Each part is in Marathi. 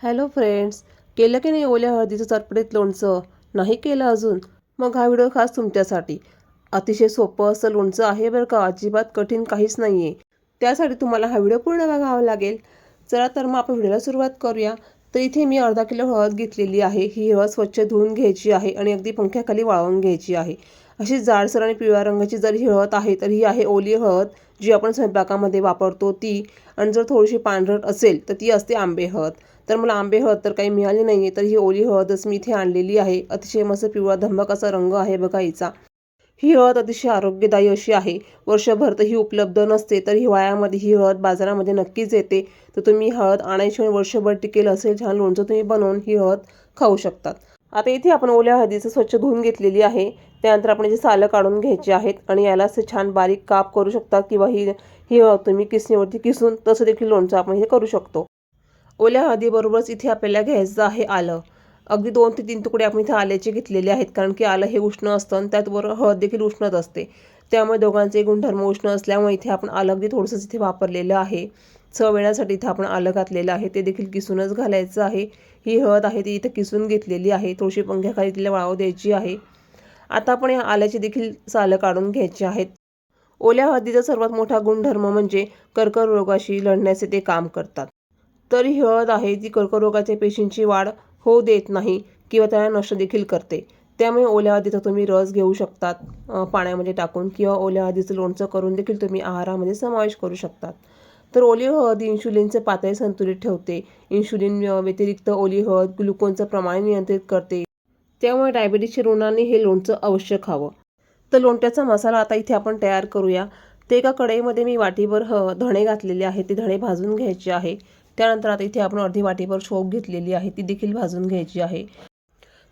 हॅलो फ्रेंड्स केलं की नाही ओल्या हळदीचं चटपटीत लोणचं? नाही केलं अजून? मग हा व्हिडिओ खास तुमच्यासाठी. अतिशय सोपं असं लोणचं आहे बरं का अजिबात कठीण काहीच नाही आहे त्यासाठी तुम्हाला हा व्हिडिओ पूर्ण बघावा लागेल. चला तर मग आपण व्हिडिओला सुरुवात करूया. तर इथे मी अर्धा किलो हळद घेतलेली आहे. ही हळद स्वच्छ धुवून घ्यायची आहे आणि अगदी पंख्याखाली वाळवून घ्यायची आहे. अशी जाडसर आणि पिवळ्या रंगाची जर ही हळद आहे तर ही आहे ओली हळद जी आपण स्वयंपाकामध्ये वापरतो ती. आणि जर थोडीशी पांढरट असेल तर ती असते आंबे हळद. तर मला आंबे हळद तर काही मिळाली नाही आहे तर ही ओली हळदच मी इथे आणलेली आहे. अतिशय मस्त पिवळा धमक असा रंग आहे बघा हिचा. ही हळद अतिशय आरोग्यदायी अशी आहे. वर्षभर तर ही उपलब्ध नसते तर हिवाळ्यामध्ये ही हळद बाजारामध्ये नक्कीच येते. तर तुम्ही हळद आणायची आणि वर्षभर टिकेल असेल छान लोणचं तुम्ही बनवून ही हळद खाऊ शकतात. आता इथे आपण ओल्या हळदीचं स्वच्छ धुवून घेतलेली आहे. त्यानंतर आपण जे सालं काढून घ्यायची आहेत आणि याला असे छान बारीक काप करू शकता किंवा ही ही हळद तुम्ही किसणीवरती किसून तसं देखील लोणचं आपण हे करू शकतो. ओल्या हळदीबरोबरच इथे आपल्याला घ्यायचं आहे आलं. अगदी दोन ते तीन तुकडे आपण इथे आल्याचे घेतलेले आहेत कारण की आलं हे उष्ण असतं आणि त्याचबरोबर हळद देखील उष्णच असते. त्यामुळे दोघांचे गुणधर्म उष्ण असल्यामुळे इथे आपण आलं अगदी थोडंसंच इथे वापरलेलं आहे. चव येण्यासाठी इथे आपण आलं घातलेलं आहे ते देखील किसूनच घालायचं आहे. ही हळद आहे ती इथे किसून घेतलेली आहे थोडीशी पंख्याखाली तिला वाळव द्यायची आहे. आता आपण या आल्याची देखील सालं काढून घ्यायची आहेत. ओल्या हळदीचा सर्वात मोठा गुणधर्म म्हणजे कर्करोगाशी लढण्याचे ते काम करतात. तर ही हळद आहे ती कर्करोगाच्या पेशींची वाढ होऊ देत नाही किंवा त्याला नष्ट देखील करते. त्यामुळे ओल्या हळदीचा तुम्ही रस घेऊ शकतात पाण्यामध्ये टाकून किंवा ओल्या हळदीचं लोणचं करून देखील तुम्ही आहारामध्ये समावेश करू शकतात. तर ओली हळद इन्शुलिनचे पातळी संतुलित ठेवते. इन्शुलिन व्यतिरिक्त ओली हळद ग्लुकोजचं प्रमाण नियंत्रित करते. त्यामुळे डायबिटीसच्या रुग्णांनी हे लोणचं अवश्य खावं. तर लोणच्याचा मसाला आता इथे आपण तयार करूया. ते एका कढईमध्ये मी वाटीभर ह धणे घातलेले आहे ते धणे भाजून घ्यायचे आहे. त्यानंतर आता इथे आपण अर्धी वाटीभर शोप घेतलेली आहे. ती देखील भाजून घ्यायची आहे.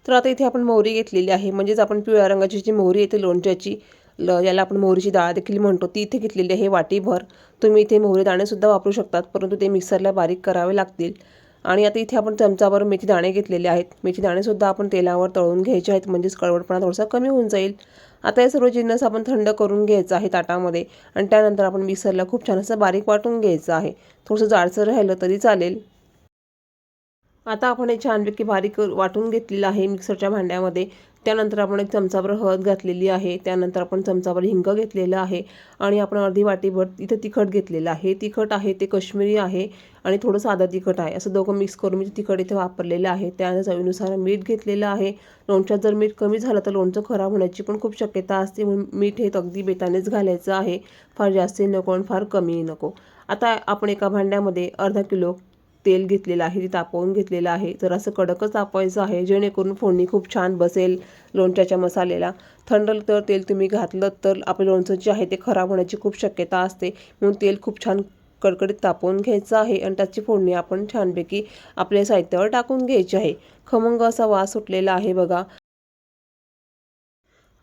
तर आता इथे आपण मोहरी घेतलेली आहे. म्हणजेच आपण पिवळ्या रंगाची जी मोहरी येते लोणच्याची ल याला आपण मोहरीची डाळ देखील म्हणतो ती इथे घेतलेली आहे वाटीभर. तुम्ही इथे मोहरी दाणेसुद्धा वापरू शकतात परंतु ते मिक्सरला बारीक करावे लागतील. आणि आता इथे आपण चमचाभर मेथी दाणे घेतलेले आहेत. मेथी दाणेसुद्धा आपण तेलावर तळून घ्यायचे आहेत. म्हणजेच कळवटपणा थोडासा कमी होऊन जाईल. आता हे सर्व जिन्नस आपण थंड करून घ्यायचं आहे ताटामध्ये. आणि त्यानंतर आपण मिक्सरला खूप छान असं बारीक वाटून घ्यायचं आहे. थोडंसं जाडसर राहिलं तरी चालेल. आता आपण हे छानपैकी बारीक वाटून घेतलेलं आहे मिक्सरच्या भांड्यामध्ये. त्यानंतर आपण एक चमचाभर हळद घातलेली आहे त्यानंतर आपण चमचाभर हिंग घेतलेलं आहे आणि आपण अर्धी वाटीभर इथं तिखट घेतलेलं आहे. तिखट आहे ते कश्मीरी आहे आणि थोडं साधं तिखट आहे. असं दोघं मिक्स करून मी तिखट इथे वापरलेलं आहे. त्या चवीनुसार मीठ घेतलेलं आहे. लोणच्यात जर मीठ कमी झालं तर लोणचं खराब होण्याची पण खूप शक्यता असते. म्हणून मीठ हे अगदी बेतानेच घालायचं आहे. फार जास्ती नको आणि फार कमीही नको. आता आपण एका भांड्यामध्ये अर्धा किलो तेल घेतलेलं आहे ते तापवून घेतलेलं आहे. तर असं कडकच तापवायचं आहे जेणेकरून फोडणी खूप छान बसेल लोणच्याच्या मसाल्याला. थंड तर तेल तुम्ही घातलं तर आपलं लोणचं जे आहे ते खराब होण्याची खूप शक्यता असते. म्हणून तेल खूप छान कडकडीत तापवून घ्यायचं आहे आणि त्याची फोडणी आपण छानपैकी आपल्या साहित्यावर टाकून घ्यायची आहे. खमंग असा वास सुटलेला आहे बघा.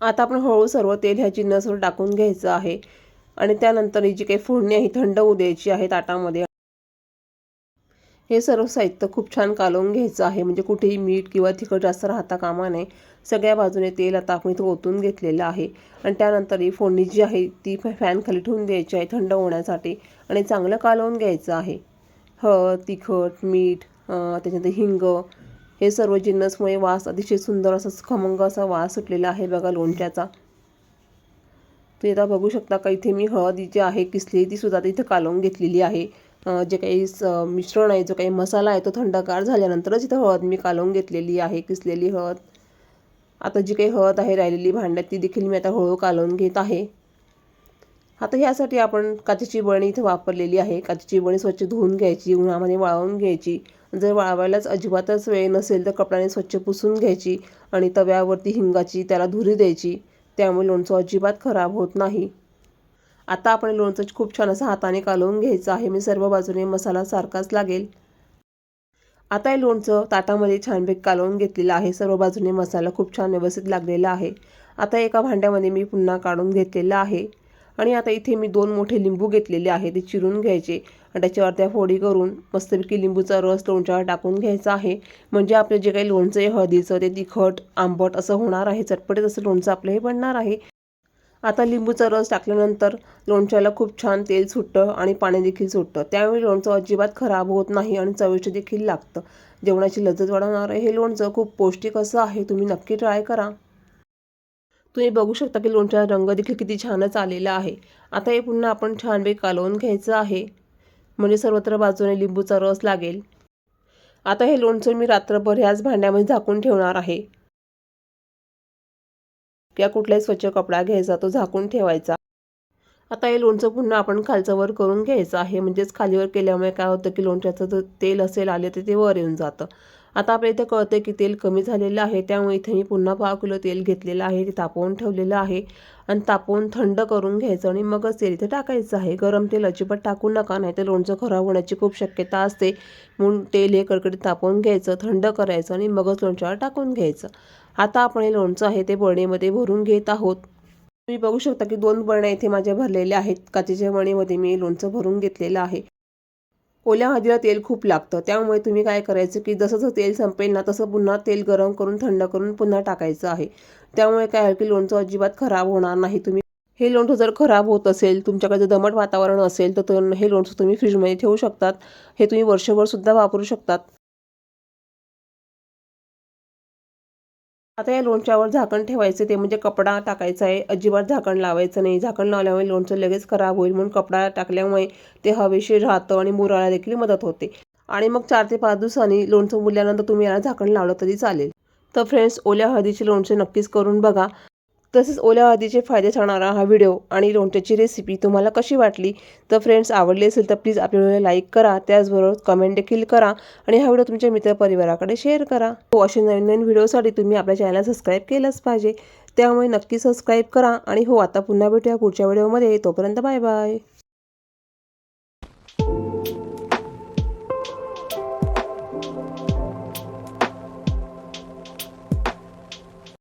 आता आपण हळू सर्व तेल ह्या जिन्नसवर टाकून घ्यायचं आहे. आणि त्यानंतर ही जी काही फोडणी आहे थंड होऊ द्यायची आहे ताटामध्ये. हे सर्व साहित्य खूप छान कालवून घ्यायचं आहे. म्हणजे कुठेही मीठ किंवा तिखट जास्त राहता कामा नये. सगळ्या बाजूने तेल आता आपण इथं ओतून घेतलेलं आहे. आणि त्यानंतर ही फोडणी जी आहे ती फॅन खाली ठेवून द्यायची आहे थंड होण्यासाठी आणि चांगलं कालवून घ्यायचं आहे. हळद तिखट मीठ त्याच्यानंतर हिंग हे सर्व जिन्नसमुळे वास अतिशय सुंदर असा खमंग असा वास सुटलेला आहे बघा लोणच्याचा. तुम्ही आता बघू शकता का इथे मी हळद जी आहे किसली ती सुद्धा इथे कालवून घेतलेली आहे. जे काही स मिश्रण आहे जो काही मसाला आहे तो थंडगार झाल्यानंतरच इथं हळद मी कालवून घेतलेली आहे किसलेली हळद. आता जी काही हळद आहे राहिलेली भांड्यात ती देखील मी आता हळू कालवून घेत आहे. आता ह्यासाठी आपण काचेची बळणी इथे वापरलेली आहे. काचेची बळणी स्वच्छ धुवून घ्यायची उन्हामध्ये वाळवून घ्यायची. जर वाळवायलाच अजिबातच वेळ नसेल तर कपड्याने स्वच्छ पुसून घ्यायची आणि तव्यावरती हिंगाची त्याला धुरी द्यायची. त्यामुळे लोणचं अजिबात खराब होत नाही. आता आपण लोणचं खूप छान असं हाताने कालवून घ्यायचं आहे. मी सर्व बाजूने मसाला सारखाच लागेल. आता हे लोणचं ताटामध्ये छानपैकी कालवून घेतलेलं आहे. सर्व बाजूने मसाला खूप छान व्यवस्थित लागलेला आहे. आता एका भांड्यामध्ये मी पुन्हा काढून घेतलेलं आहे. आणि आता इथे मी दोन मोठे लिंबू घेतलेले आहे ते चिरून घ्यायचे. आणि त्याच्यावर त्या फोडी करून मस्तपैकी लिंबूचा रस लोणच्यावर टाकून घ्यायचा आहे. म्हणजे आपलं जे काही लोणचं आहे हळदीचं ते तिखट आंबट असं होणार आहे. चटपटीत असं लोणचं आपलं हे बनणार आहे. आता लिंबूचा रस टाकल्यानंतर लोणच्याला खूप छान तेल सुटतं आणि पाणी देखील सुटतं. त्यावेळी लोणचं अजिबात खराब होत नाही आणि चविष्ट देखील लागतं. जेवणाची लज्जत वाढवणारं हे लोणचं खूप पौष्टिक असं आहे. तुम्ही नक्की ट्राय करा. तुम्ही बघू शकता की लोणचा रंग देखील किती छानच आलेला आहे. आता हे पुन्हा आपण छानपैकी कालवून घ्यायचं आहे. म्हणजे सर्वत्र बाजूने लिंबूचा रस लागेल. आता हे लोणचं मी रात्रभर ह्याच भांड्यामध्ये झाकून ठेवणार आहे. किंवा कुठलाही स्वच्छ कपडा घ्यायचा तो झाकून ठेवायचा. आता हे लोणचं पुन्हा आपण खालचं वर करून घ्यायचं आहे. म्हणजेच खालीवर केल्यामुळे काय होतं की लोणच्याचं जर तेल असेल आले तर ते वर येऊन जातं. आता आपल्या इथं कळतं की तेल कमी झालेलं आहे. त्यामुळे इथे मी पुन्हा पाव किलो तेल घेतलेलं आहे. ते तापवून ठेवलेलं आहे. आणि तापवून थंड करून घ्यायचं आणि मगच तेल इथे टाकायचं आहे. गरम तेल अजिबात टाकू नका नाही तर लोणचं खराब होण्याची खूप शक्यता असते. म्हणून तेल हे कडकडीत तापवून घ्यायचं थंड करायचं आणि मगच लोणच्यावर टाकून घ्यायचं. आता आपण हे लोणचं आहे ते बरणीमध्ये भरून घेत आहोत. तुम्ही बघू शकता की दोन बरण्या इथे माझ्या भरलेल्या आहेत. काचेच्या वणीमध्ये मी लोणचं भरून घेतलेलं आहे. ओल्या हळदीला तेल खूप लागतं. त्यामुळे तुम्ही काय करायचं की जसं जसं तेल संपेल ना तसं पुन्हा तेल गरम करून थंड करून पुन्हा टाकायचं आहे. त्यामुळे काय आहे की लोणचं अजिबात खराब होणार नाही. तुम्ही हे लोणचं जर खराब होत असेल तुमच्याकडे जर दमट वातावरण असेल तर हे लोणचं तुम्ही फ्रीजमध्ये ठेवू शकतात. हे तुम्ही वर्षभर सुद्धा वापरू शकतात. आता या लोणच्यावर झाकण ठेवायचं ते म्हणजे कपडा टाकायचा आहे. अजिबात झाकण लावायचं नाही. झाकण लावल्यामुळे लोणचं लगेच खराब होईल म्हणून कपडा टाकल्यामुळे ते हवेशीर राहतं आणि मुराला देखील मदत होते. आणि मग चार ते पाच दिवसांनी लोणचं मुरल्यानंतर तुम्ही याला झाकण लावलं तरी चालेल. तर फ्रेंड्स ओल्या हळदीचे लोणचे नक्कीच करून बघा. तसेच ओल्या आधीचे फायदे सांगणारा हा व्हिडिओ आणि लोणच्याची रेसिपी तुम्हाला कशी वाटली? तर फ्रेंड्स आवडली असेल तर प्लीज आपल्या व्हिडिओला लाईक करा. त्याचबरोबर कमेंट देखील करा आणि हा व्हिडिओ तुमच्या मित्रपरिवाराकडे शेअर करा. हो असे नवीन नवीन व्हिडिओसाठी तुम्ही आपल्या चॅनल सबस्क्राईब केलंच पाहिजे. त्यामुळे नक्की सबस्क्राईब करा आणि हो आता पुन्हा भेटूया पुढच्या व्हिडिओमध्ये. तोपर्यंत बाय बाय